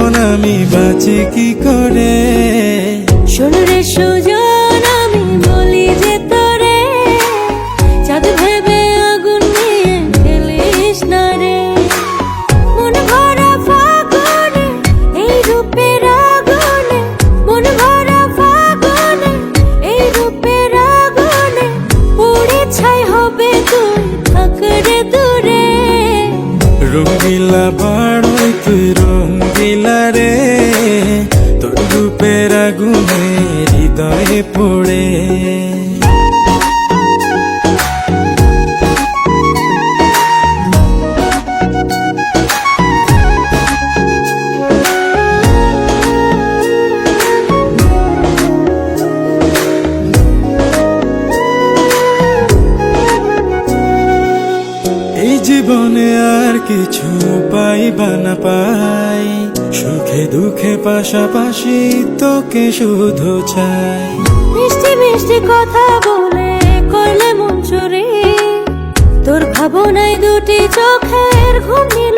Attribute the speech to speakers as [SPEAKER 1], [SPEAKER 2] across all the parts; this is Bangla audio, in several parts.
[SPEAKER 1] এখন আমি বাঁচি কি করে?
[SPEAKER 2] শোন রে সুজন আমি বলি যে তোরে চাঁদ ভেবে আগুন নিয়ে খেলিস না রে। মন ভরা ফাগুনে এই রূপের আগুনে মন ভরা ফাগুনে এই রূপের আগুনে পুড়ে ছাই হবে তুই থাক রে দূরে।
[SPEAKER 1] রঙ্গিলা বাড়ই তুই রঙ্গিলা রে তোর রূপের আগুনে হৃদয়ে পড়ে। জীবনে আর কিছু পাইবা না পাই। সুখে দুঃখে পাশাপাশি তোকে শুধু চাই।
[SPEAKER 2] মিষ্টি মিষ্টি কথা বলে করলে মন চুরি তোর ভাবনায় দুটি চোখের ঘুম নিল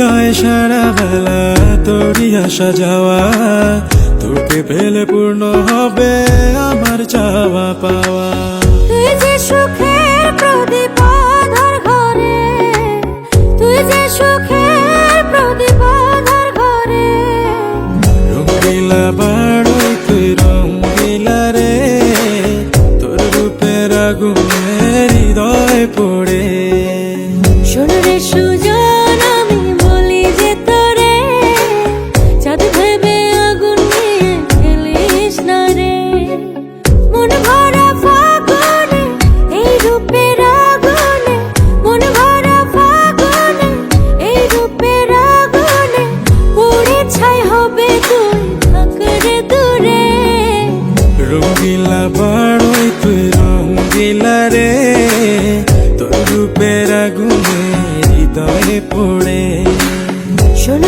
[SPEAKER 1] হৃদয় সারা বেলা তোরই আসা যাওয়া। তোকে পেলে পূর্ণ হবে আমার চাওয়া পাওয়া।
[SPEAKER 2] সুখের প্রদীপ ঘরে, তুই যে সুখের
[SPEAKER 1] রঙ্গিলা রে তোর রূপের আগুনে হৃদয়ে পড়ে।
[SPEAKER 2] শোন